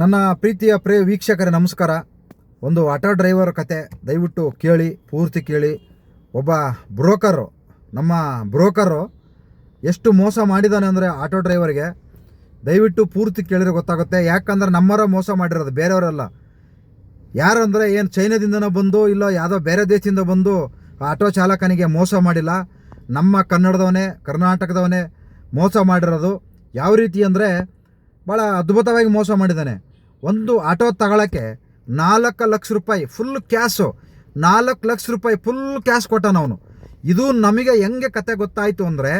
ನನ್ನ ಪ್ರೀತಿಯ ಪ್ರೇ ವೀಕ್ಷಕರೇ, ನಮಸ್ಕಾರ. ಒಂದು ಆಟೋ ಡ್ರೈವರ್ ಕತೆ ದಯವಿಟ್ಟು ಕೇಳಿ, ಪೂರ್ತಿ ಕೇಳಿ. ಒಬ್ಬ ಬ್ರೋಕರು, ನಮ್ಮ ಬ್ರೋಕರು ಎಷ್ಟು ಮೋಸ ಮಾಡಿದ್ದಾನೆ ಅಂದರೆ ಆಟೋ ಡ್ರೈವರ್ಗೆ ದಯವಿಟ್ಟು ಪೂರ್ತಿ ಕೇಳಿದ್ರೆ ಗೊತ್ತಾಗುತ್ತೆ. ಯಾಕಂದ್ರೆ ನಮ್ಮರ ಮೋಸ ಮಾಡಿರೋದು, ಬೇರೆಯವರೆಲ್ಲ. ಯಾರು ಅಂದರೆ ಏನು ಚೈನಾದಿಂದನೋ ಬಂದು ಇಲ್ಲ ಯಾವುದೋ ಬೇರೆ ದೇಶದಿಂದ ಬಂದು ಆಟೋ ಚಾಲಕನಿಗೆ ಮೋಸ ಮಾಡಿಲ್ಲ. ನಮ್ಮ ಕನ್ನಡದವನೇ, ಕರ್ನಾಟಕದವನೇ ಮೋಸ ಮಾಡಿರೋದು. ಯಾವ ರೀತಿ ಅಂದರೆ ಭಾಳ ಅದ್ಭುತವಾಗಿ ಮೋಸ ಮಾಡಿದ್ದಾನೆ. ಒಂದು ಆಟೋ ತಗೊಳ್ಳೋಕ್ಕೆ ನಾಲ್ಕು ಲಕ್ಷ ರೂಪಾಯಿ ಫುಲ್ ಕ್ಯಾಶು ನಾಲ್ಕು ಲಕ್ಷ ರೂಪಾಯಿ ಫುಲ್ ಕ್ಯಾಶ್ ಕೊಟ್ಟಾನ ಅವನು. ಇದು ನಮಗೆ ಹೆಂಗೆ ಕತೆ ಗೊತ್ತಾಯಿತು ಅಂದರೆ,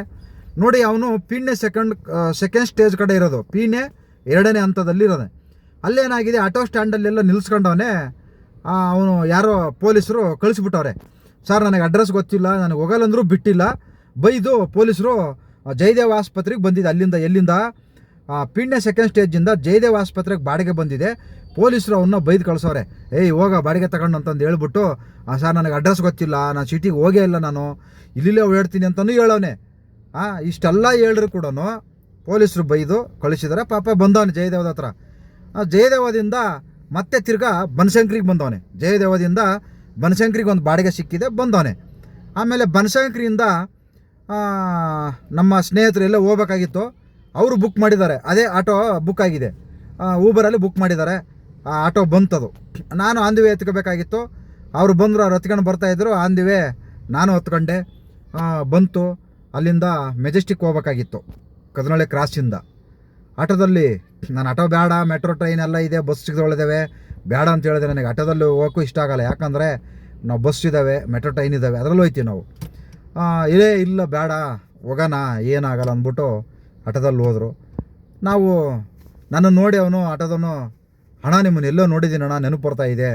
ನೋಡಿ ಅವನು ಪೀಣ್ಯ ಸೆಕೆಂಡ್ ಸೆಕೆಂಡ್ ಸ್ಟೇಜ್ ಕಡೆ ಇರೋದು. ಪೀಣ್ಯ ಎರಡನೇ ಹಂತದಲ್ಲಿ ಇರೋದೆ. ಅಲ್ಲೇನಾಗಿದೆ, ಆಟೋ ಸ್ಟ್ಯಾಂಡಲ್ಲೆಲ್ಲ ನಿಲ್ಸ್ಕೊಂಡವನೇ ಅವನು ಯಾರೋ ಪೊಲೀಸರು ಕಳಿಸ್ಬಿಟ್ಟವ್ರೆ. ಸರ್, ನನಗೆ ಅಡ್ರೆಸ್ ಗೊತ್ತಿಲ್ಲ, ನನಗೆ ಹೋಗಲ್ಲಂದ್ರೂ ಬಿಟ್ಟಿಲ್ಲ. ಬೈದು ಪೊಲೀಸರು ಜಯದೇವ ಆಸ್ಪತ್ರೆಗೆ ಬಂದಿದೆ. ಅಲ್ಲಿಂದ ಎಲ್ಲಿಂದ ಪೀಣ್ಯ ಸೆಕೆಂಡ್ ಸ್ಟೇಜಿಂದ ಜಯದೇವ ಆಸ್ಪತ್ರೆಗೆ ಬಾಡಿಗೆ ಬಂದಿದೆ. ಪೊಲೀಸರು ಅವನ್ನ ಬೈದು ಕಳಿಸೋರೆ ಏಯ್, ಹೋಗ, ಬಾಡಿಗೆ ತಗೊಂಡು ಅಂತಂದು ಹೇಳ್ಬಿಟ್ಟು ಸರ್, ನನಗೆ ಅಡ್ರೆಸ್ ಗೊತ್ತಿಲ್ಲ. ನಾನು ಸಿಟಿಗೆ ಹೋಗೇ ಇಲ್ಲ ನಾನು. ಇಲ್ಲಿಲ್ಲೇ ಓಡಾಡ್ತೀನಿ ಅಂತಲೂ ಹೇಳೋನೆ ಆ, ಇಷ್ಟೆಲ್ಲ ಹೇಳಿದ್ರು ಕೂಡ ಪೊಲೀಸರು ಬೈದು ಕಳಿಸಿದಾರೆ. ಪಾಪ ಬಂದವನೆ ಜಯದೇವದ ಹತ್ರ. ಜಯದೇವದಿಂದ ಮತ್ತೆ ತಿರ್ಗಾ ಬನಶಂಕರಿಗೆ ಬಂದವನೆ. ಜಯದೇವದಿಂದ ಬನಶಂಕರಿಗೆ ಒಂದು ಬಾಡಿಗೆ ಸಿಕ್ಕಿದೆ, ಬಂದವನೆ. ಆಮೇಲೆ ಬನಶಂಕರಿಯಿಂದ ನಮ್ಮ ಸ್ನೇಹಿತರೆಲ್ಲ ಹೋಗ್ಬೇಕಾಗಿತ್ತು. ಅವರು ಬುಕ್ ಮಾಡಿದ್ದಾರೆ. ಅದೇ ಆಟೋ ಬುಕ್ ಆಗಿದೆ. ಊಬರಲ್ಲಿ ಬುಕ್ ಮಾಡಿದ್ದಾರೆ. ಆ ಆಟೋ ಬಂತದು. ನಾನು ಆನ್ ದಿ ವೇ ಎತ್ಕೋಬೇಕಾಗಿತ್ತು. ಅವರು ಬಂದರು, ಅವ್ರು ಹತ್ಕೊಂಡು ಬರ್ತಾಯಿದ್ರು ಆನ್ ದಿ ವೇ ನಾನು ಹೊತ್ಕೊಂಡೆ. ಬಂತು. ಅಲ್ಲಿಂದ ಮೆಜೆಸ್ಟಿಕ್ ಹೋಗ್ಬೇಕಾಗಿತ್ತು. ಕದನಳ್ಳಿ ಕ್ರಾಸಿಂದ ಆಟೋದಲ್ಲಿ, ನಾನು ಆಟೋ ಬೇಡ ಮೆಟ್ರೋ ಟ್ರೈನ್ ಎಲ್ಲ ಇದೆ ಬಸ್ ಸಿಗ್ದೊಳಿದ್ದೇವೆ ಬೇಡ ಅಂತ ಹೇಳಿದೆ ನನಗೆ ಆಟೋದಲ್ಲಿ ಹೋಗೋಕ್ಕೂ ಇಷ್ಟ ಆಗಲ್ಲ. ಯಾಕಂದರೆ ನಾವು ಬಸ್ ಇದ್ದಾವೆ ಮೆಟ್ರೋ ಟ್ರೈನ್ ಇದ್ದಾವೆ ಅದರಲ್ಲೂ ಹೋಯ್ತೀವಿ ನಾವು. ಇಲ್ಲೇ ಇಲ್ಲ, ಬೇಡ, ಹೋಗೋಣ, ಏನಾಗಲ್ಲ ಅಂದ್ಬಿಟ್ಟು ಆಟೋದಲ್ಲಿ ಹೋದರು. ನಾವು ನನ್ನ ನೋಡಿ ಅವನು ಆಟೋದವನು ಹಣ ನಿಮ್ಮನ್ನು ಎಲ್ಲೋ ನೋಡಿದ್ದೀನಿ ಅಣ್ಣ, ನೆನಪು ಬರ್ತಾ ಇದೆ.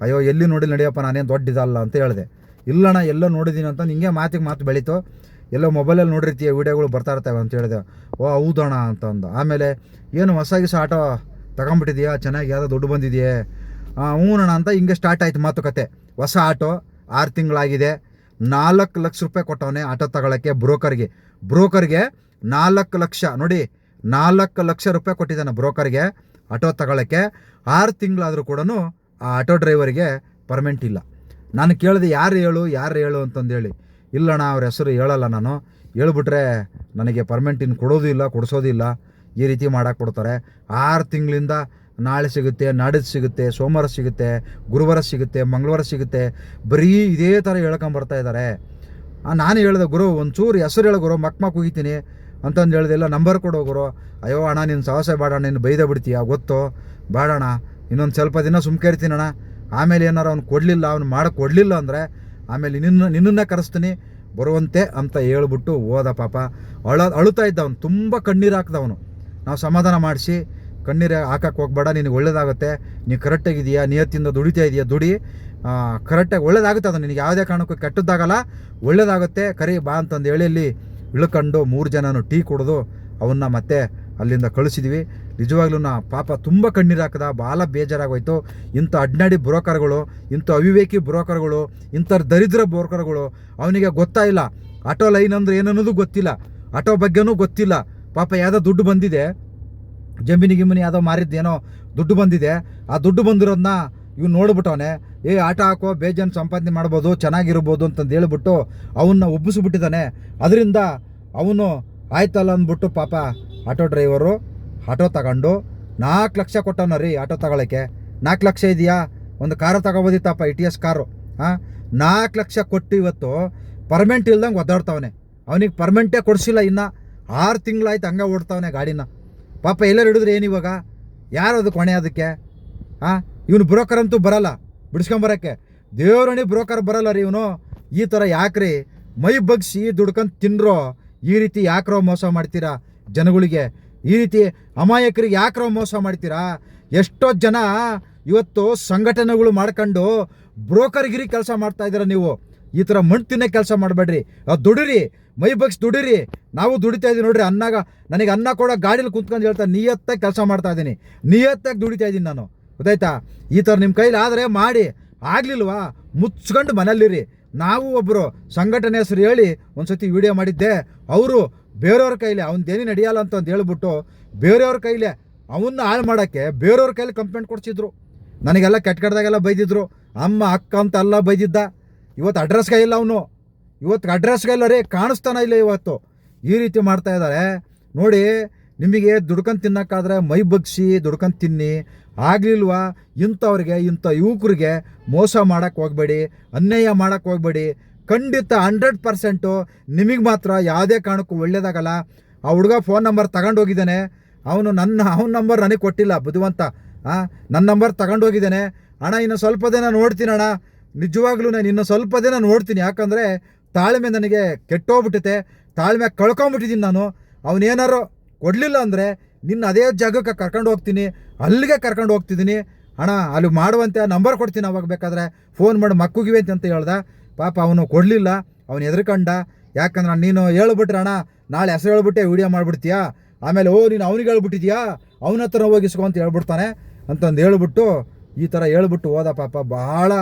ಅಯ್ಯೋ, ಎಲ್ಲಿ ನೋಡಿ ನಡೆಯಪ್ಪ, ನಾನೇನು ದೊಡ್ಡದಲ್ಲ ಅಂತ ಹೇಳಿದೆ. ಇಲ್ಲಣ್ಣ ಎಲ್ಲೋ ನೋಡಿದ್ದೀನಿ ಅಂತ ಹಿಂಗೆ ಮಾತಿಗೆ ಮಾತು ಬೆಳೀತು. ಎಲ್ಲೋ ಮೊಬೈಲಲ್ಲಿ ನೋಡಿರ್ತೀಯ, ವೀಡಿಯೋಗಳು ಬರ್ತಾ ಇರ್ತವೆ ಅಂತ ಹೇಳಿದೆ. ಓ, ಹೌದಣ್ಣ ಅಂತ ಅಂದ. ಆಮೇಲೆ, ಏನು ಹೊಸಾಗಿ ಸಹ ಆಟೋ ತಗೊಂಬಿಟ್ಟಿದ್ಯಾ? ಚೆನ್ನಾಗಿ ಯಾವುದೋ ದುಡ್ಡು ಬಂದಿದೆಯೇ? ಹ್ಞೂನಣ್ಣ ಅಂತ ಹಿಂಗೆ ಸ್ಟಾರ್ಟ್ ಆಯ್ತು ಮಾತುಕತೆ. ಹೊಸ ಆಟೋ, ಆರು ತಿಂಗಳಾಗಿದೆ. ನಾಲ್ಕು ಲಕ್ಷ ರೂಪಾಯಿ ಕೊಟ್ಟವನೇ ಆಟೋ ತಗೊಳ್ಳೋಕ್ಕೆ ಬ್ರೋಕರ್ಗೆ. ಬ್ರೋಕರ್ಗೆ ನಾಲ್ಕು ಲಕ್ಷ, ನೋಡಿ, ನಾಲ್ಕು ಲಕ್ಷ ರೂಪಾಯಿ ಕೊಟ್ಟಿದ್ದಾನೆ ಬ್ರೋಕರ್ಗೆ ಆಟೋ ತಗೊಳ್ಳೋಕ್ಕೆ ಆರು ತಿಂಗಳಾದರೂ ಕೂಡ ಆ ಆಟೋ ಡ್ರೈವರಿಗೆ ಪರ್ಮೆಂಟ್ ಇಲ್ಲ. ನಾನು ಕೇಳಿದೆ, ಯಾರು ಹೇಳು ಯಾರು ಹೇಳು? ಅಂತಂದೇಳಿ. ಇಲ್ಲಣ್ಣ, ಅವ್ರ ಹೆಸರು ಹೇಳಲ್ಲ ನಾನು. ಹೇಳ್ಬಿಟ್ರೆ ನನಗೆ ಪರ್ಮೆಂಟ್ ಇನ್ನು ಕೊಡೋದು ಇಲ್ಲ ಕೊಡಿಸೋದಿಲ್ಲ ಈ ರೀತಿ ಮಾಡಕ್ಕೆ ಕೊಡ್ತಾರೆ ಆರು ತಿಂಗಳಿಂದ ನಾಳೆ ಸಿಗುತ್ತೆ, ನಾಡಿದ್ದು ಸಿಗುತ್ತೆ, ಸೋಮವಾರ ಸಿಗುತ್ತೆ, ಗುರುವಾರ ಸಿಗುತ್ತೆ, ಮಂಗಳವಾರ ಸಿಗುತ್ತೆ. ಬರೀ ಇದೇ ಥರ ಹೇಳ್ಕೊಂಬರ್ತಾ ಇದ್ದಾರೆ. ನಾನು ಹೇಳಿದೆ, ಗುರು, ಒಂಚೂರು ಹೆಸರು ಹೇಳು ಗುರು, ಮಕ್ ಮಕ್ ಹೋಗಿತೀನಿ ಅಂತಂದು ಹೇಳಿದೆಲ್ಲ ನಂಬರ್ ಕೊಡೋಗ್ರು ಅಯ್ಯೋ ಅಣ್ಣ ನಿನ್ನ ಸಾಹಸ ಬೇಡ, ನೀನು ಬೈದೇ ಬಿಡ್ತೀಯ? ಗೊತ್ತು. ಬೇಡಣ್ಣ, ಇನ್ನೊಂದು ಸ್ವಲ್ಪ ದಿನ ಸುಮ್ಕೆ ಇರ್ತೀನಣ್ಣ ಆಮೇಲೆ ಏನಾರು ಅವ್ನು ಕೊಡಲಿಲ್ಲ, ಅವ್ನು ಮಾಡಿ, ಕೊಡಲಿಲ್ಲ ಅಂದರೆ ಆಮೇಲೆ ನಿನ್ನ, ನಿನ್ನನ್ನೇ ಕರೆಸ್ತೀನಿ, ಬರುವಂತೆ ಅಂತ ಹೇಳ್ಬಿಟ್ಟು ಹೋದ ಪಾಪ. ಅಳ, ಅಳುತ್ತಾ ಇದ್ದ ಅವನು, ತುಂಬ ಕಣ್ಣೀರು ಹಾಕ್ದವನು ನಾವು ಸಮಾಧಾನ ಮಾಡಿಸಿ, ಕಣ್ಣೀರು ಹಾಕಕ್ಕೆ ಹೋಗ್ಬೇಡ, ನಿನಗೆ ಒಳ್ಳೇದಾಗುತ್ತೆ. ನೀನು ಕರೆಕ್ಟಾಗಿದೆಯಾ ನಿಯತ್ತಿಂದ ದುಡಿತಾ ಇದೆಯಾ? ದುಡಿ. ಕರೆಕ್ಟಾಗಿ ಒಳ್ಳೇದಾಗುತ್ತೆ, ಅದು ನಿನಗೆ ಯಾವುದೇ ಕಾರಣಕ್ಕೂ ಕೆಟ್ಟದ್ದಾಗಲ್ಲ, ಒಳ್ಳೇದಾಗುತ್ತೆ, ಕರಿ, ಬಾ ಅಂತಂದು ಹೇಳಿ, ಇಲ್ಲಿ ಇಳ್ಕೊಂಡು ಮೂರು ಜನನು ಟೀ ಕುಡಿದು ಅವನ್ನ ಮತ್ತೆ ಅಲ್ಲಿಂದ ಕಳಿಸಿದ್ವಿ. ನಿಜವಾಗ್ಲೂ ಪಾಪ ತುಂಬ ಕಣ್ಣೀರು ಹಾಕದ ಭಾಳ ಬೇಜಾರಾಗೋಯ್ತು. ಇಂಥ ಅಡ್ನಾಡಿ ಬ್ರೋಕರ್ಗಳು, ಇಂಥ ಅವಿವೇಕಿ ಬ್ರೋಕರ್ಗಳು ಇಂಥ ದರಿದ್ರ ಬ್ರೋಕರ್ಗಳು ಅವನಿಗೆ ಗೊತ್ತಾ ಇಲ್ಲ. ಆಟೋ ಲೈನ್ ಅಂದ್ರೆ ಏನನ್ನೋದು ಗೊತ್ತಿಲ್ಲ. ಆಟೋ ಬಗ್ಗೆನೂ ಗೊತ್ತಿಲ್ಲ. ಪಾಪ ಯಾವುದೋ ದುಡ್ಡು ಬಂದಿದೆ. ಜಮೀನಿ ಗಿಮಿನಿ ಯಾವುದೋ ಮಾರಿದ್ದೇನೋ ದುಡ್ಡು ಬಂದಿದೆ. ಆ ದುಡ್ಡು ಬಂದಿರೋದನ್ನ ಇವ್ನು ನೋಡ್ಬಿಟ್ಟವನೆ, ಏ, ಆಟ ಹಾಕೋ, ಬೇಜನ್ ಸಂಪಾದನೆ ಮಾಡ್ಬೋದು, ಚೆನ್ನಾಗಿರ್ಬೋದು ಅಂತಂದು ಹೇಳ್ಬಿಟ್ಟು ಅವನ್ನ ಒಬ್ಬಿಸ್ಬಿಟ್ಟಿದ್ದಾನೆ ಅದರಿಂದ ಅವನು ಆಯ್ತಲ್ಲ ಅಂದ್ಬಿಟ್ಟು ಪಾಪ ಆಟೋ ಡ್ರೈವರು ಆಟೋ ತಗೊಂಡು ನಾಲ್ಕು ಲಕ್ಷ ಕೊಟ್ಟವನ ರೀ ಆಟೋ ತಗೊಳಕ್ಕೆ. ನಾಲ್ಕು ಲಕ್ಷ ಇದೆಯಾ? ಒಂದು ಕಾರು ತಗೋಬೋದಿತ್ತಪ್ಪ, ಇ ಟಿ ಎಸ್ ಕಾರು. ಹಾಂ ನಾಲ್ಕು ಲಕ್ಷ ಕೊಟ್ಟು ಇವತ್ತು ಪರ್ಮೆಂಟ್ ಇಲ್ದಂಗೆ ಒದ್ದಾಡ್ತಾವನೆ. ಅವನಿಗೆ ಪರ್ಮೆಂಟೇ ಕೊಡಿಸಿಲ್ಲ ಇನ್ನು. ಆರು ತಿಂಗಳಾಯ್ತು ಹಂಗೆ ಓಡ್ತಾವನೆ ಗಾಡಿನ. ಪಾಪ ಎಲ್ಲರೂ ಹಿಡಿದ್ರೆ ಏನಿವಾಗ ಯಾರು ಅದಕ್ಕೆ ಹೊಣೆ ಅದಕ್ಕೆ? ಹಾಂ ಇವನು ಬ್ರೋಕರ್ ಅಂತೂ ಬರಲ್ಲ. ಬಿಡಿಸ್ಕೊಂಬರಕ್ಕೆ ದೇವರಣಿ ಬ್ರೋಕರ್ ಬರಲ್ಲ ರೀ ಇವನು. ಈ ಥರ ಯಾಕ್ರಿ? ಮೈ ಬಗ್ಸಿ ದುಡ್ಕೊಂಡು ತಿನ್ರೋ, ಈ ರೀತಿ ಯಾಕ್ರೋ ಮೋಸ ಮಾಡ್ತೀರಾ ಜನಗಳಿಗೆ? ಈ ರೀತಿ ಅಮಾಯಕರಿಗೆ ಯಾಕ್ರೋ ಮೋಸ ಮಾಡ್ತೀರಾ? ಎಷ್ಟೋ ಜನ ಇವತ್ತು ಸಂಘಟನೆಗಳು ಮಾಡ್ಕೊಂಡು ಬ್ರೋಕರ್ಗಿರಿ ಕೆಲಸ ಮಾಡ್ತಾ ಇದ್ದೀರಾ ನೀವು. ಈ ಥರ ಮಣ್ಣು ತಿನ್ನೋ ಕೆಲಸ ಮಾಡಬೇಡ್ರಿ. ದುಡಿರಿ. ಮೈ ಬಗ್ಸಿ ದುಡಿರಿ. ನಾವು ದುಡಿತಾ ಇದ್ದೀವಿ ನೋಡ್ರಿ. ಅನ್ನಾಗ, ನನಗೆ ಅನ್ನ ಕೊಡೋ ಗಾಡೀಲಿ ಕುಂತ್ಕೊಂಡು ಹೇಳ್ತಾ ನಿಯತ್ತಾಗಿ ಕೆಲಸ ಮಾಡ್ತಾ ಇದ್ದೀನಿ. ನಿಯತ್ತಾಗಿ ದುಡಿತಾ ಇದ್ದೀನಿ ನಾನು. ಗೊತ್ತಾಯ್ತಾ? ಈ ಥರ ನಿಮ್ಮ ಕೈಲಿ ಆದರೆ ಮಾಡಿ. ಆಗಲಿಲ್ವಾ? ಮುಚ್ಕೊಂಡು ಮನೇಲಿರಿ ನಾವು ಒಬ್ಬರು ಸಂಘಟನೆ ಹೆಸರು ಹೇಳಿ ಒಂದು ಸತಿ ವಿಡಿಯೋ ಮಾಡಿದ್ದೆ. ಅವರು ಬೇರೆಯವ್ರ ಕೈಲಿ ದೇನಿ ನಡೆಯಲ್ಲ ಅಂತ ಹೇಳ್ಬಿಟ್ಟು ಬೇರೆಯವ್ರ ಕೈಲೇ ಅವನ್ನ ಹಾಳು ಮಾಡೋಕ್ಕೆ ಬೇರೆಯವ್ರ ಕೈಲಿ ಕಂಪ್ಲೇಂಟ್ ಕೊಡ್ಸಿದ್ರು. ನನಗೆಲ್ಲ ಕೆಟ್ಟ ಬೈದಿದ್ರು. ಅಮ್ಮ, ಅಕ್ಕ ಅಂತ ಎಲ್ಲ ಬೈದಿದ್ದ. ಇವತ್ತು ಅಡ್ರೆಸ್ ಇಲ್ಲ ಅವನು. ಇವತ್ತು ಅಡ್ರೆಸ್ ಇಲ್ಲ ರೀ, ಕಾಣಿಸ್ತಾನ ಇಲ್ಲ ಇವತ್ತು. ಈ ರೀತಿ ಮಾಡ್ತಾ ಇದ್ದಾರೆ ನೋಡಿ, ನಿಮಗೆ ದುಡ್ಕೊಂಡು ತಿನ್ನೋಕ್ಕಾದ್ರೆ ಮೈ ಬಗ್ಸಿ ದುಡ್ಕೊಂಡು ತಿನ್ನಿ. ಆಗಲಿಲ್ವಾ? ಇಂಥವ್ರಿಗೆ, ಇಂಥ ಯುವಕರಿಗೆ ಮೋಸ ಮಾಡೋಕ್ಕೆ ಹೋಗಬೇಡಿ, ಅನ್ಯಾಯ ಮಾಡೋಕ್ಕೆ ಹೋಗಬೇಡಿ. ಖಂಡಿತ ಹಂಡ್ರೆಡ್ ಪರ್ಸೆಂಟು ನಿಮಗೆ ಮಾತ್ರ ಯಾವುದೇ ಕಾರಣಕ್ಕೂ ಒಳ್ಳೇದಾಗಲ್ಲ. ಆ ಹುಡುಗ ಫೋನ್ ನಂಬರ್ ತಗೊಂಡೋಗಿದ್ದಾನೆ. ಅವನು ನನ್ನ, ಅವನ ನಂಬರ್ ನನಗೆ ಕೊಟ್ಟಿಲ್ಲ, ಬುದ್ಧಿವಂತ. ಹಾಂ ನನ್ನ ನಂಬರ್ ತಗೊಂಡೋಗಿದ್ದಾನೆ. ಅಣ್ಣ, ಇನ್ನು ಸ್ವಲ್ಪ ದಿನ ನೋಡ್ತೀನಿ ಅಣ್ಣ. ನಿಜವಾಗ್ಲೂ ನಾನು ಇನ್ನು ಸ್ವಲ್ಪ ದಿನ ನೋಡ್ತೀನಿ. ಯಾಕಂದರೆ ತಾಳ್ಮೆ ನನಗೆ ಕೆಟ್ಟೋಗ್ಬಿಟ್ಟಿದೆ. ತಾಳ್ಮೆ ಕಳ್ಕೊಂಬಿಟ್ಟಿದ್ದೀನಿ ನಾನು. ಅವನೇನಾರು ಕೊಡಲಿಲ್ಲ ಅಂದರೆ ನಿನ್ನ ಅದೇ ಜಾಗಕ್ಕೆ ಕರ್ಕೊಂಡು ಹೋಗ್ತೀನಿ, ಅಲ್ಲಿಗೆ ಕರ್ಕೊಂಡು ಹೋಗ್ತಿದ್ದೀನಿ. ಅಣ್ಣ, ಅಲ್ಲಿ ಮಾಡುವಂತೆ ನಂಬರ್ ಕೊಡ್ತೀನಿ ಅವಾಗ ಬೇಕಾದರೆ. ಫೋನ್ ಮಾಡಿ, ಮಕ್ಕುಗಿವೆ ಅಂತ ಹೇಳ್ದ. ಪಾಪ ಅವನು ಕೊಡಲಿಲ್ಲ, ಅವನು ಎದ್ರಕಂಡ ಯಾಕಂದ್ರೆ ನೀನು ಹೇಳ್ಬಿಟ್ರೆ ಅಣ್ಣ, ನಾಳೆ ಹೆಸರು ಹೇಳ್ಬಿಟ್ಟೆ, ವಿಡಿಯೋ ಮಾಡಿಬಿಡ್ತೀಯಾ? ಆಮೇಲೆ, ಓ, ನೀನು ಅವನಿಗೆ ಹೇಳ್ಬಿಟ್ಟಿದ್ಯಾ? ಅವನ ಹತ್ರ ಹೋಗಿಸ್ಕೊ ಅಂತ ಹೇಳ್ಬಿಡ್ತಾನೆ ಅಂತಂದು ಹೇಳ್ಬಿಟ್ಟು ಈ ಥರ ಹೇಳ್ಬಿಟ್ಟು ಹೋದ ಪಾಪ. ಭಾಳ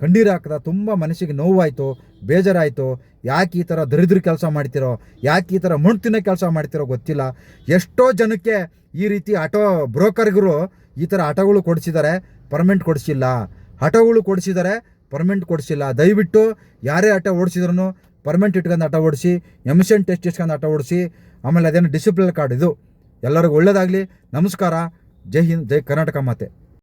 ಕಣ್ಣೀರು ಹಾಕ್ದ ತುಂಬ ಮನಸ್ಸಿಗೆ ನೋವಾಯಿತು, ಬೇಜಾರಾಯಿತು. ಯಾಕೆ ಈ ಥರ ದರಿದ್ರ ಕೆಲಸ ಮಾಡ್ತಿರೋ? ಯಾಕೆ ಈ ಥರ ಮಣ್ಣು ತಿನ್ನೋ ಕೆಲಸ ಮಾಡ್ತಿರೋ ಗೊತ್ತಿಲ್ಲ. ಎಷ್ಟೋ ಜನಕ್ಕೆ ಈ ರೀತಿ ಆಟೋ ಬ್ರೋಕರ್ಗರು ಈ ಥರ ಆಟೋಗಳು ಕೊಡಿಸಿದ್ದಾರೆ ಪರ್ಮೆಂಟ್ ಕೊಡಿಸಿಲ್ಲ. ಆಟೋಗಳು ಕೊಡಿಸಿದ್ದಾರೆ ಪರ್ಮೆಂಟ್ ಕೊಡಿಸಿಲ್ಲ. ದಯವಿಟ್ಟು ಯಾರೇ ಆಟೋ ಓಡಿಸಿದ್ರು ಪರ್ಮೆಂಟ್ ಇಟ್ಕೊಂಡು ಆಟೋ ಓಡಿಸಿ, ಎಮಿಷನ್ ಟೆಸ್ಟ್ ಇಟ್ಕೊಂಡು ಆಟೋ ಓಡಿಸಿ, ಆಮೇಲೆ ಅದೇನು ಡಿಸಿಪ್ಲಿನ್ ಕಾರ್ಡ್ ಇದು. ಎಲ್ಲರಿಗೂ ಒಳ್ಳೇದಾಗಲಿ. ನಮಸ್ಕಾರ. ಜೈ ಹಿಂದ್, ಜೈ ಕರ್ನಾಟಕ ಮಾತೆ.